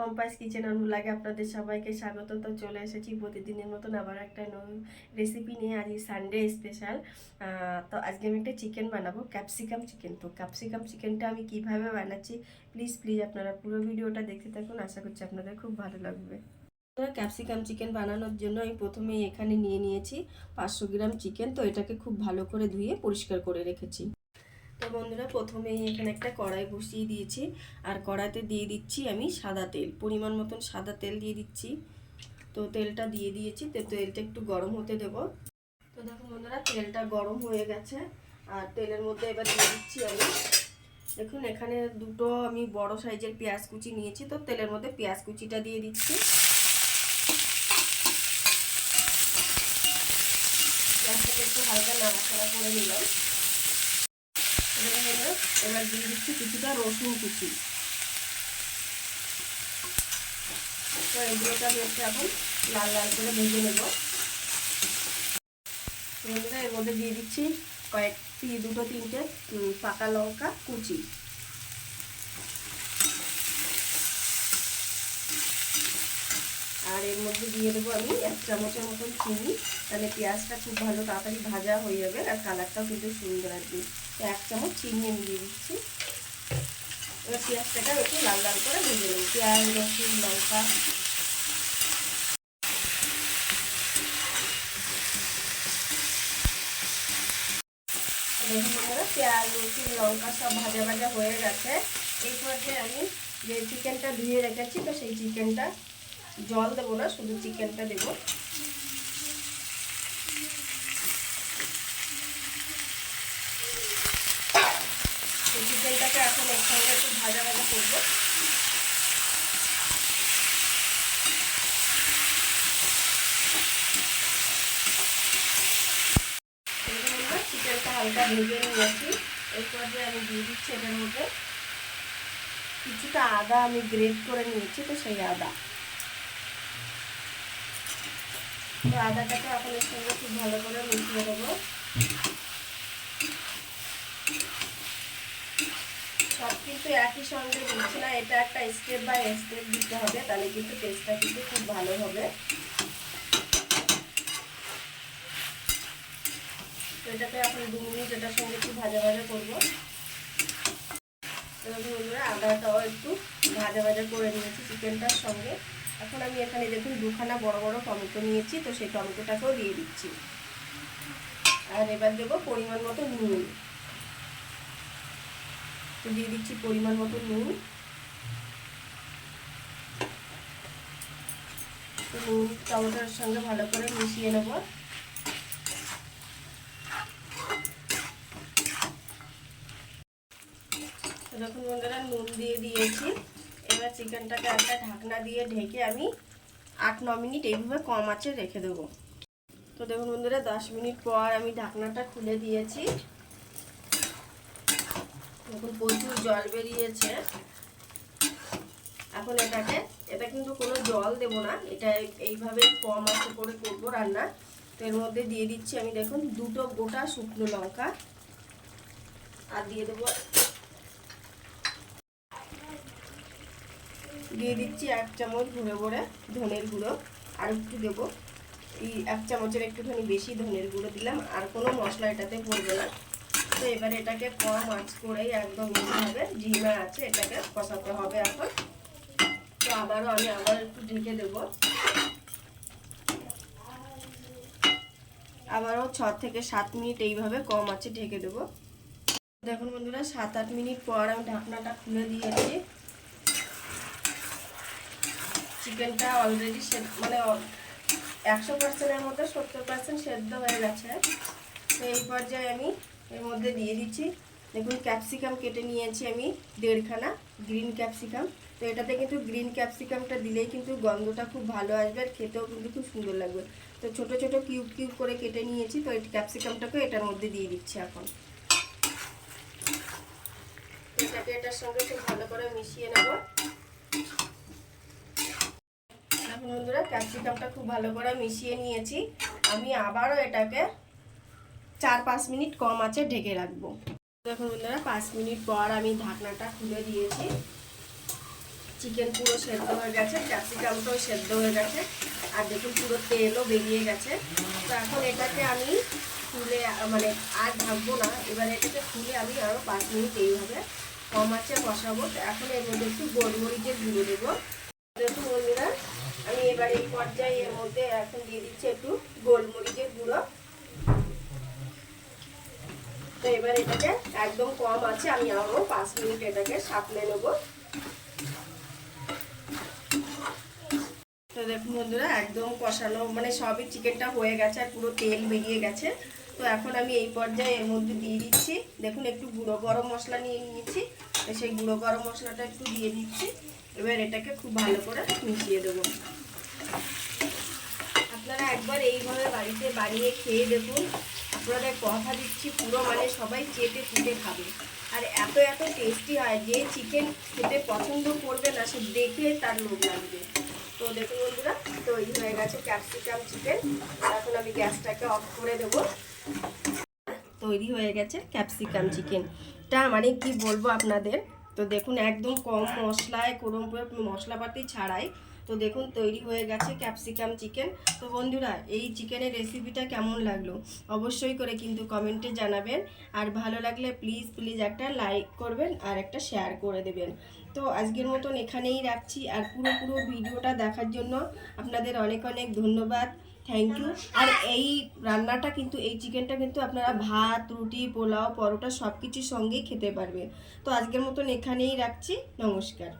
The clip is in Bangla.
পম্পাস কিচেন লাগে আপনাদের সবাইকে স্বাগত। তো চলে এসেছি প্রতিদিনের মতন আবার একটা নতুন রেসিপি নিয়ে আজ সানডে স্পেশাল তো আজকে আমি একটা চিকেন বানাবো ক্যাপসিকাম চিকেন তো ক্যাপসিকাম চিকেনটা আমি কীভাবে বানাচ্ছি প্লিজ প্লিজ আপনারা পুরো ভিডিওটা দেখতে থাকুন। আশা করছি আপনাদের খুব ভালো লাগবে। ক্যাপসিকাম চিকেন বানানোর জন্য আমি প্রথমেই এখানে নিয়ে নিয়েছি পাঁচশো গ্রাম চিকেন। তো এটাকে খুব ভালো করে ধুয়ে পরিষ্কার করে রেখেছি। তো বন্ধুরা, প্রথমেই এখানে একটা কড়াই বসিয়ে দিয়েছি। আর কড়াইতে দিয়ে দিচ্ছি আমি সাদা তেল, পরিমাণ মতন সাদা তেল দিয়ে দিচ্ছি। তো তেলটা দিয়ে দিয়েছি, তো তেলটা একটু গরম হতে দেব। তো দেখুন বন্ধুরা, তেলটা গরম হয়ে গেছে। আর তেলের মধ্যে এবার দিয়ে দিচ্ছি আমি, দেখুন এখানে দুটো আমি বড় সাইজের পেঁয়াজ কুচি নিয়েছি। তো তেলের মধ্যে পেঁয়াজ কুচিটা দিয়ে দিচ্ছি। পেঁয়াজটাকে একটু হালকা নাড়াচাড়া করে নিলাম। এবার দিয়ে দিচ্ছি কিছুটা রসুন কুচি। তো এগুলোকে আমি একটু এখন লাল লাল করে ভেজে নেব। এর মধ্যে দিয়ে দিচ্ছি কয়েকটি দুটো তিনটে পাকা লঙ্কা কুচি। এর মধ্যে দিয়ে দেবো আমি এক চামচের মতন চিনি। তাহলে পেঁয়াজটা খুব ভালো তাড়াতাড়ি ভাজা হয়ে যাবে আর কালারটাও কিন্তু সুন্দর আসবে তো এক চামচ চিনি আমি দিয়ে দিচ্ছি। এবার পেঁয়াজটাকে একটু লাল লাল করে ভেজে নেব। পেঁয়াজ, রসুন, লঙ্কা। পেঁয়াজ, রসুন, লঙ্কা সব ভাজা ভাজা হয়ে গেছে। এই পর্যায়ে আমি যে চিকেনটা ধুয়ে রেখেছি, তো সেই চিকেনটা জল দেবো না, শুধু চিকেনটা দেবো। চিকেনটাকে এখন একসঙ্গে একটু ভাজা ভাজা করব। চিকেনটা হালকা ভেজে নিয়েছি এরপর যে আমি দিয়ে দিচ্ছি এটার মধ্যে, কিছুটা আদা আমি গ্রেট করে নিয়েছি, তো সেই আদা। তো আদাটাকে এখন এর সঙ্গে খুব ভালো করে মিশিয়ে দেবো সব কিন্তু একই সঙ্গে দিচ্ছি না, এটা একটা স্টেপ বাই স্টেপ দিতে হবে, তাহলে কিন্তু টেস্টটা কিন্তু খুব ভালো হবে। তো এটাকে এখন দু মিনিট এটার সঙ্গে একটু ভাজা ভাজা করব। বন্ধুরা, আদাটাও একটু ভাজা ভাজা করে নিয়েছি, চিকেনটার সঙ্গে। এখন আমি এখানে দেখুন দুখানা বড় বড় টমেটো নিয়েছি, তো সেই টমেটোটাকেও দিয়ে দিচ্ছি। আর এবার দেবো পরিমাণ মতো নুন। তো দিয়ে দিচ্ছি পরিমাণ মতো নুন। নুন টমেটোর সঙ্গে ভালো করে মিশিয়ে নেব। দেখুন বন্ধুরা, নুন দিয়ে দিয়েছি। এবার চিকেনটাকে একটা ঢাকনা দিয়ে ঢেকে আমি আট, ন মিনিট এইভাবে কম আছে রেখে দেবো। তো দেখুন বন্ধুরা, দশ মিনিট পর আমি ঢাকনাটা খুলে দিয়েছি। দেখুন, প্রচুর জল বেরিয়েছে। এখন এটাকে, এটা কিন্তু কোনো জল দেব না, এটা এইভাবে কম আছে করে করব রান্না। তো এর মধ্যে দিয়ে দিচ্ছি আমি, দেখুন, দুটো গোটা শুকনো লঙ্কা। আর দিয়ে দেবো দিয়ে দিচ্ছি এক চামচ ভরে ভরে ধনের গুঁড়ো আর একটু দেবো। এই এক চামচের একটুখানি বেশি ধনের গুঁড়ো দিলাম, আর কোনো মশলা এটাতে পড়বে না। তো এবার এটাকে কম আঁচ করেই একদম হবে জিমা আছে, এটাকে কষাতে হবে এখন। তো আবারও আমি আবার একটু ঢেকে দেব। আবারও ছ থেকে সাত মিনিট এইভাবে কম আছে ঢেকে দেব। দেখুন বন্ধুরা, সাত আট মিনিট পর আমি ঢাকনাটা খুলে দিয়েছি। চিকেনটা অলরেডি মানে একশো পার্সেন্টের মধ্যে সত্তর পার্সেন্ট সেদ্ধ হয়ে গেছে। তো এই পর্যায়ে আমি এর মধ্যে দিয়ে দিচ্ছি। দেখুন ক্যাপসিকাম কেটে নিয়েছি আমি দেড়খানা গ্রিন ক্যাপসিকাম তো এটাতে কিন্তু গ্রিন ক্যাপসিকামটা দিলেই কিন্তু গন্ধটা খুব ভালো আসবে আর খেতেও কিন্তু খুব সুন্দর লাগবে। তো ছোট ছোট কিউব কিউব করে কেটে নিয়েছি, তো এই ক্যাপসিকামটাকে এটার মধ্যে দিয়ে দিচ্ছি এখন। এটাকে এটার সঙ্গে খুব ভালো করে মিশিয়ে নেব। এখন বন্ধুরা, ক্যাপসিকামটা খুব ভালো করে মিশিয়ে নিয়েছি। আমি আবারও এটাকে চার পাঁচ মিনিট কম আছে ঢেকে রাখব। দেখুন বন্ধুরা, পাঁচ মিনিট পর আমি ঢাকনাটা খুলে দিয়েছি। চিকেন পুরো সেদ্ধ হয়ে গেছে, ক্যাপসিকামটাও সেদ্ধ হয়ে গেছে। আর দেখুন, পুরো তেলও বেরিয়ে গেছে। তো এখন এটাকে আমি খুলে মানে আর ঢাকবো না, এবার এটাকে খুলে আমি আরও পাঁচ মিনিট এইভাবে কম আছে বসাবো। তো এখন এর মধ্যে একটু গোলমরিচের গুঁড়ো দেবো। দেখুন বন্ধুরা আমি এবার এই পর্যায়ে এর মধ্যে এখন দিয়ে দিচ্ছি একটু গোলমরিচের গুঁড়ো। তো এবার এটাকে একদম কম আছে, আমি আরও পাঁচ মিনিট এটাকে সাপলে নেব। তো দেখুন বন্ধুরা, একদম কষানো মানে সবই চিকেনটা হয়ে গেছে আর পুরো তেল বেরিয়ে গেছে। তো এখন আমি এই পর্যায়ে এর মধ্যে দিয়ে দিচ্ছি। দেখুন একটু গুঁড়ো গরম মশলা নিয়ে নিয়েছি সেই গুঁড়ো গরম মশলাটা একটু দিয়ে দিচ্ছি। এবার এটাকে খুব ভালো করে মিশিয়ে দেবো। আপনারা একবার এইভাবে বাড়িতে বানিয়ে খেয়ে দেখুন। আপনাদের কথা দিচ্ছি, পুরো মানে সবাই চেটে ফুটে খাবে। আর এত এত টেস্টি হয়, যে চিকেন খেতে পছন্দ করবে না, সে দেখে তার লোভ লাগবে। তো দেখুন বন্ধুরা, তৈরি হয়ে গেছে ক্যাপসিকাম চিকেন এখন আমি গ্যাসটাকে অফ করে দেব। তৈরি হয়ে গেছে ক্যাপসিকাম চিকেনটা মানে কি বলব আপনাদের? তো দেখুন, একদম কম মশলায় কোরম কোনো মশলাপাতি ছাড়াই তো দেখুন, তৈরি হয়ে গেছে ক্যাপসিকাম চিকেন তো বন্ধুরা, এই চিকেনের রেসিপিটা কেমন লাগল? অবশ্যই করে কিন্তু কমেন্টে জানাবেন। আর ভালো লাগলে প্লিজ প্লিজ একটা লাইক করবেন আর একটা শেয়ার করে দেবেন। তো আজকের মতন এখানেই রাখছি। আর পুরো পুরো ভিডিওটা দেখার জন্য আপনাদের অনেক অনেক ধন্যবাদ। থ্যাংক ইউ আর এই রান্নাটা কিন্তু, এই চিকেনটা কিন্তু আপনারা ভাত, রুটি, পোলাও, পরোটা সব কিছুর সঙ্গেই খেতে পারবে তো আজকের মতন এখানেই রাখছি। নমস্কার।